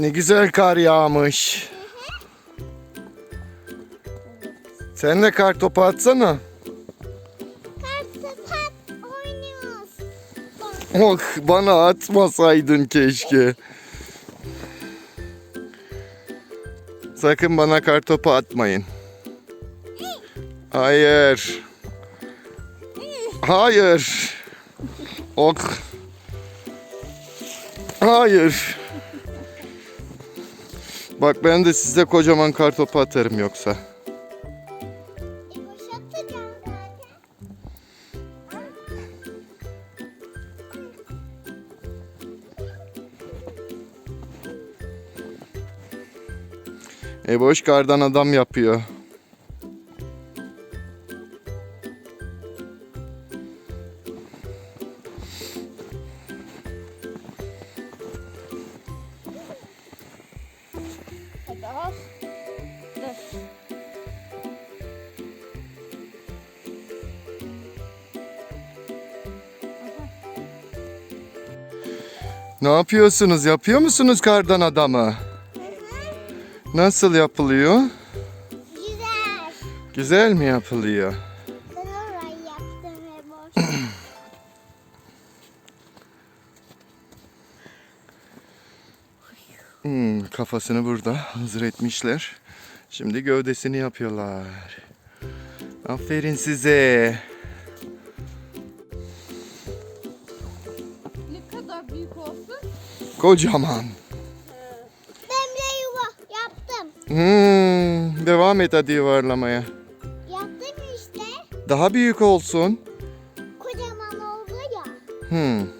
Ne güzel kar yağmış. Sen de kar topu atsana. Oynuyoruz. Oh, bana atmasaydın keşke. Sakın bana kar topu atmayın. Hayır. Hayır. Ok. Hayır. Bak ben de size kocaman kar topu atarım yoksa. E boş kardan adam yapıyor. Al. Dur. Ne yapıyorsunuz? Yapıyor musunuz kardan adamı? Nasıl yapılıyor? Güzel. Güzel mi yapılıyor? Hmm, kafasını burada hazır etmişler. Şimdi gövdesini yapıyorlar. Aferin size. Ne kadar büyük olsun? Kocaman. ben de yuva yaptım. Hmm, devam et hadi yuvarlamaya. Yaptım işte. Daha büyük olsun. Kocaman oldu ya. Hmm.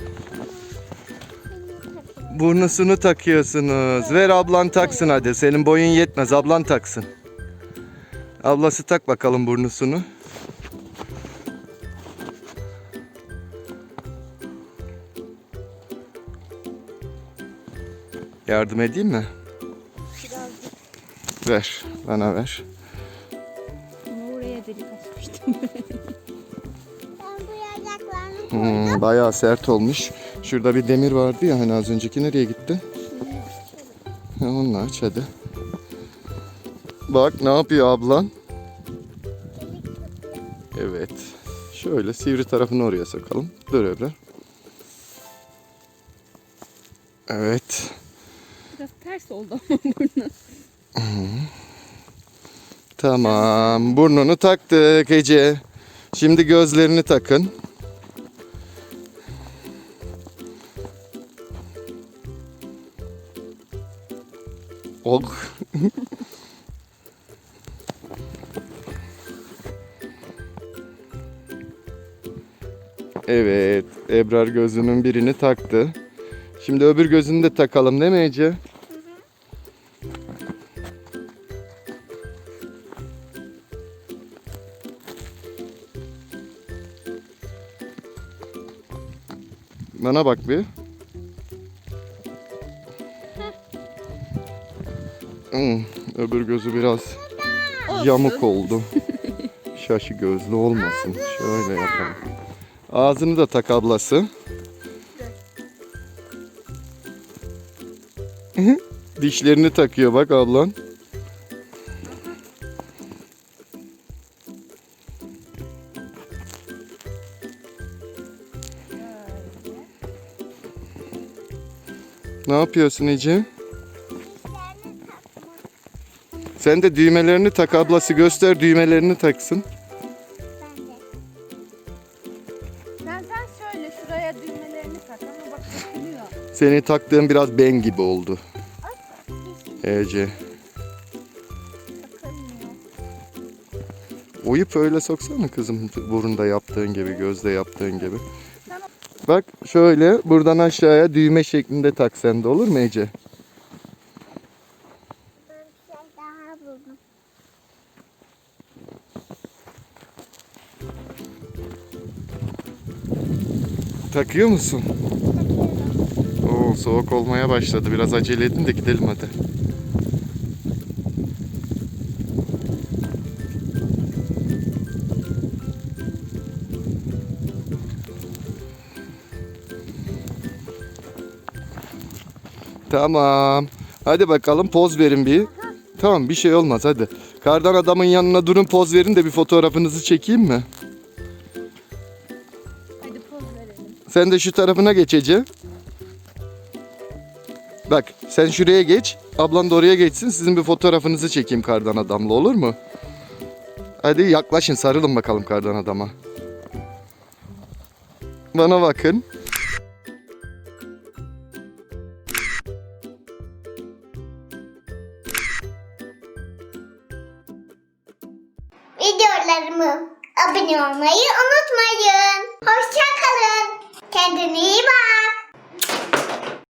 Burnusunu takıyorsunuz. Ver ablan taksın hadi. Senin boyun yetmez. Ablan taksın. Ablası tak bakalım burnusunu. Yardım edeyim mi? Birazcık Ver. Bana ver. ama oraya delik açmıştım. Ben bu yayaklarını koydum. Hmm, bayağı sert olmuş. Şurada bir demir vardı ya hani az önceki nereye gitti? Ha, Onu aç hadi. Bak ne yapıyor ablan? Evet. Şöyle sivri tarafını oraya sokalım. Dur öyle. Evet. Biraz ters oldu ama burnu. Tamam. Burnunu taktık Ece. Şimdi gözlerini takın. Ok. evet. Ebrar gözünün birini taktı. Şimdi öbür gözünü de takalım değil mi Ece? Bana bak bir. Hmm, öbür gözü biraz yamuk oldu. Şaşı gözlü olmasın. Şöyle yapalım. Ağzını da tak ablası. Dişlerini takıyor bak ablan. Ne yapıyorsun Ece? Sen de düğmelerini tak ablası göster düğmelerini taksın. Sen sen şöyle şuraya düğmelerini tak ama bak takılıyor. Seni taktığın biraz ben gibi oldu. Ece. Oyup öyle soksana kızım burunda yaptığın gibi, gözde yaptığın gibi. Bak şöyle buradan aşağıya düğme şeklinde tak sen de olur mu Ece? daha buldum. Takıyor musun? Takıyorum. Oo, soğuk olmaya başladı. Biraz acele edin de gidelim hadi. Tamam. Hadi bakalım poz verin bir. Tamam bir şey olmaz hadi. Kardan adamın yanına durun poz verin de bir fotoğrafınızı çekeyim mi? Hadi poz verelim. Sen de şu tarafına geç Ece. Bak sen şuraya geç. Ablan da oraya geçsin. Sizin bir fotoğrafınızı çekeyim kardan adamla olur mu? Hadi yaklaşın sarılın bakalım kardan adama. Bana bakın. Videolarımı abone olmayı unutmayın. Hoşçakalın. Kendine iyi bak.